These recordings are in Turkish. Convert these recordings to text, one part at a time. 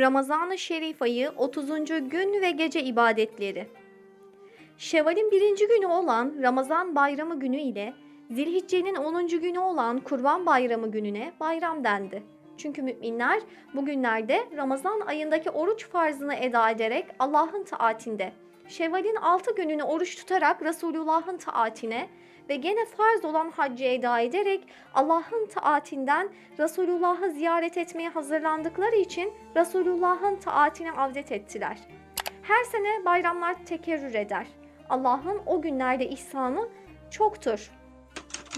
Ramazan-ı Şerif ayı 30. gün ve gece ibadetleri. Şevval'in birinci günü olan Ramazan bayramı günü ile Zilhicce'nin 10. günü olan Kurban Bayramı gününe bayram dendi. Çünkü müminler bugünlerde Ramazan ayındaki oruç farzını eda ederek Allah'ın taatinde, Şevval'in 6 gününü oruç tutarak Resulullah'ın taatine ve gene farz olan haccı eda ederek Allah'ın taatinden Resulullah'ı ziyaret etmeye hazırlandıkları için Resulullah'ın taatine avdet ettiler. Her sene bayramlar tekerrür eder. Allah'ın o günlerde ihsanı çoktur.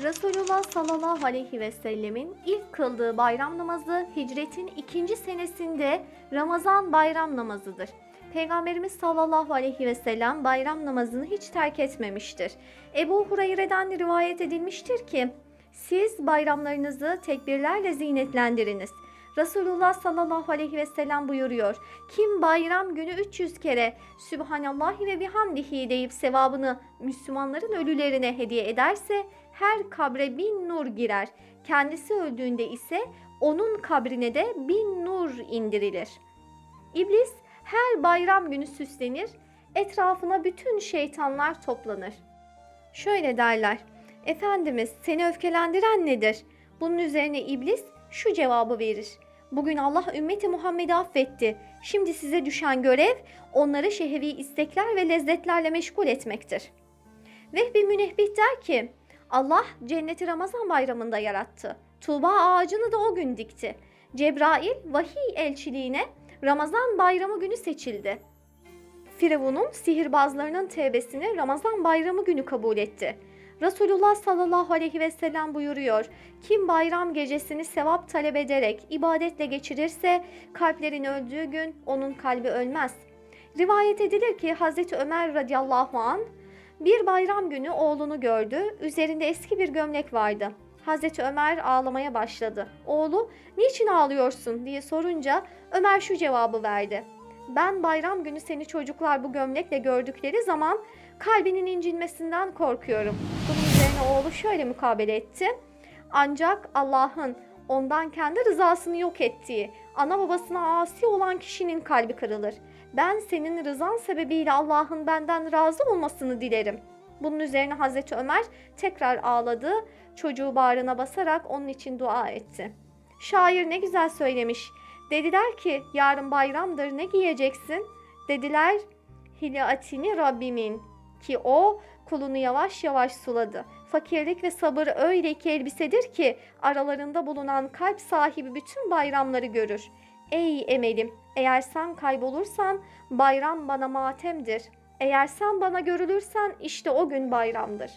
Resulullah sallallahu aleyhi ve sellemin ilk kıldığı bayram namazı hicretin ikinci senesinde Ramazan bayram namazıdır. Peygamberimiz sallallahu aleyhi ve sellem bayram namazını hiç terk etmemiştir. Ebu Hureyre'den rivayet edilmiştir ki siz bayramlarınızı tekbirlerle zinetlendiriniz. Resulullah sallallahu aleyhi ve sellem buyuruyor. Kim bayram günü 300 kere Sübhanallahi ve bihamdihi deyip sevabını Müslümanların ölülerine hediye ederse her kabre bin nur girer. Kendisi öldüğünde ise onun kabrine de bin nur indirilir. İblis her bayram günü süslenir, etrafına bütün şeytanlar toplanır. Şöyle derler, Efendimiz seni öfkelendiren nedir? Bunun üzerine iblis şu cevabı verir. Bugün Allah ümmeti Muhammed'i affetti. Şimdi size düşen görev onları şehevi istekler ve lezzetlerle meşgul etmektir. Vehbi Münehbih der ki, Allah cenneti Ramazan bayramında yarattı. Tuğba ağacını da o gün dikti. Cebrail vahiy elçiliğine Ramazan bayramı günü seçildi. Firavun'un sihirbazlarının tevbesini Ramazan bayramı günü kabul etti. Resulullah sallallahu aleyhi ve sellem buyuruyor. Kim bayram gecesini sevap talep ederek ibadetle geçirirse kalplerin öldüğü gün onun kalbi ölmez. Rivayet edilir ki Hazreti Ömer radıyallahu an bir bayram günü oğlunu gördü. Üzerinde eski bir gömlek vardı. Hazreti Ömer ağlamaya başladı. Oğlu niçin ağlıyorsun diye sorunca Ömer şu cevabı verdi. Ben bayram günü seni çocuklar bu gömlekle gördükleri zaman kalbinin incinmesinden korkuyorum. Bunun üzerine oğlu şöyle mukabele etti. Ancak Allah'ın ondan kendi rızasını yok ettiği, ana babasına asi olan kişinin kalbi kırılır. Ben senin rızan sebebiyle Allah'ın benden razı olmasını dilerim. Bunun üzerine Hazreti Ömer tekrar ağladı, çocuğu bağrına basarak onun için dua etti. Şair ne güzel söylemiş. Dediler ki yarın bayramdır ne giyeceksin? Dediler hilatini Rabbimin ki o kulunu yavaş yavaş suladı. Fakirlik ve sabır öyle iki elbisedir ki aralarında bulunan kalp sahibi bütün bayramları görür. Ey emelim eğer sen kaybolursan bayram bana matemdir. Eğer sen bana görülürsen işte o gün bayramdır.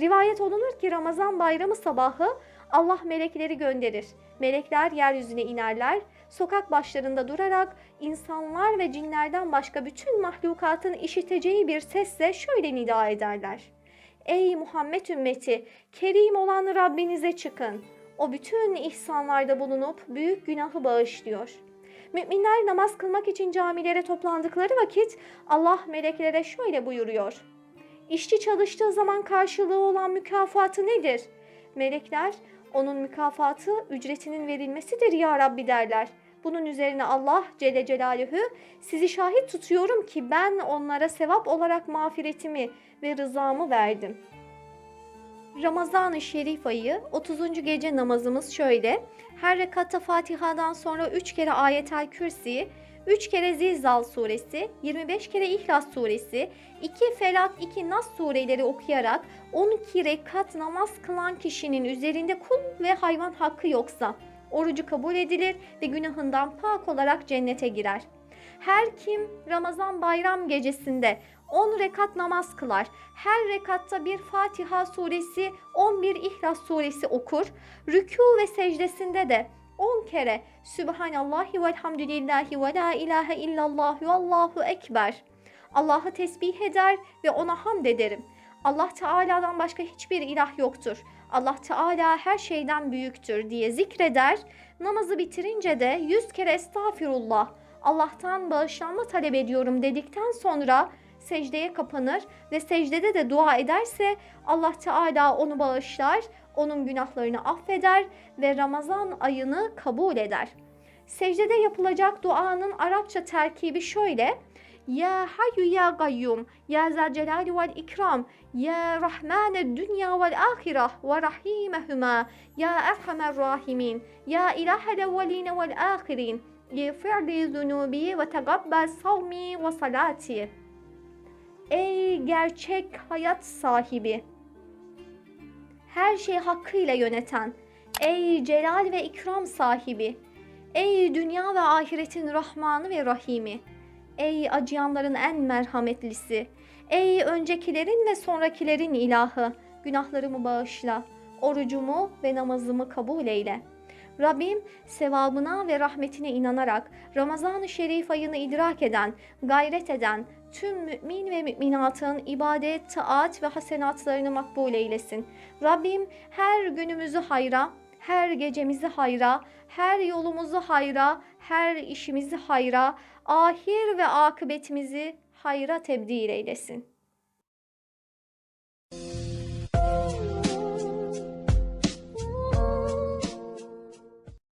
Rivayet olunur ki Ramazan bayramı sabahı Allah melekleri gönderir. Melekler yeryüzüne inerler, sokak başlarında durarak insanlar ve cinlerden başka bütün mahlukatın işiteceği bir sesle şöyle nida ederler. Ey Muhammed ümmeti, kerim olan Rabbinize çıkın. O bütün ihsanlarda bulunup büyük günahı bağışlıyor. Müminler namaz kılmak için camilere toplandıkları vakit Allah meleklere şöyle buyuruyor. İşçi çalıştığı zaman karşılığı olan mükafatı nedir? Melekler onun mükafatı ücretinin verilmesidir ya Rabbi derler. Bunun üzerine Allah Celle Celaluhu sizi şahit tutuyorum ki ben onlara sevap olarak mağfiretimi ve rızamı verdim. Ramazan-ı Şerif ayı 30. gece namazımız şöyle. Her rekatta Fatiha'dan sonra 3 kere Ayetel Kürsi, 3 kere Zilzal suresi, 25 kere İhlas suresi, 2 Felak, 2 Nas sureleri okuyarak 12 rekat namaz kılan kişinin üzerinde kul ve hayvan hakkı yoksa orucu kabul edilir ve günahından pak olarak cennete girer. Her kim Ramazan bayram gecesinde 10 rekat namaz kılar. Her rekatta bir Fatiha suresi, 11 İhlas suresi okur. Rükû ve secdesinde de 10 kere Sübhanallahi velhamdülillahi ve la ilahe illallah ve Allahu ekber. Allah'ı tesbih eder ve ona hamd ederim. Allah Teala'dan başka hiçbir ilah yoktur. Allah Teala her şeyden büyüktür diye zikreder. Namazı bitirince de 100 kere estağfirullah Allah'tan bağışlanma talep ediyorum dedikten sonra secdeye kapanır ve secdede de dua ederse Allah Teala onu bağışlar, onun günahlarını affeder ve Ramazan ayını kabul eder. Secdede yapılacak duanın Arapça terkibi şöyle. Ya Hayyu Ya Gayyum Ya Zel Celali vel İkram Ya Rahmane Dünya vel Ahireh ve Rahimehuma Ya Erhamer Rahimin Ya İlahel Evveline vel Ahirin İğfir li zunubi ve tegabbel savmi ve salati. Ey gerçek hayat sahibi her şeyi hakkıyla yöneten Ey celal ve ikram sahibi Ey dünya ve ahiretin Rahmanı ve Rahimi ey acıyanların en merhametlisi, ey öncekilerin ve sonrakilerin ilahı, günahlarımı bağışla, orucumu ve namazımı kabul eyle.'' Rabbim sevabına ve rahmetine inanarak Ramazan-ı Şerif ayını idrak eden, gayret eden tüm mümin ve müminatın ibadet, taat ve hasenatlarını makbul eylesin. Rabbim her günümüzü hayra, her gecemizi hayra, her yolumuzu hayra, her işimizi hayra, ahir ve akıbetimizi hayra tebdil eylesin.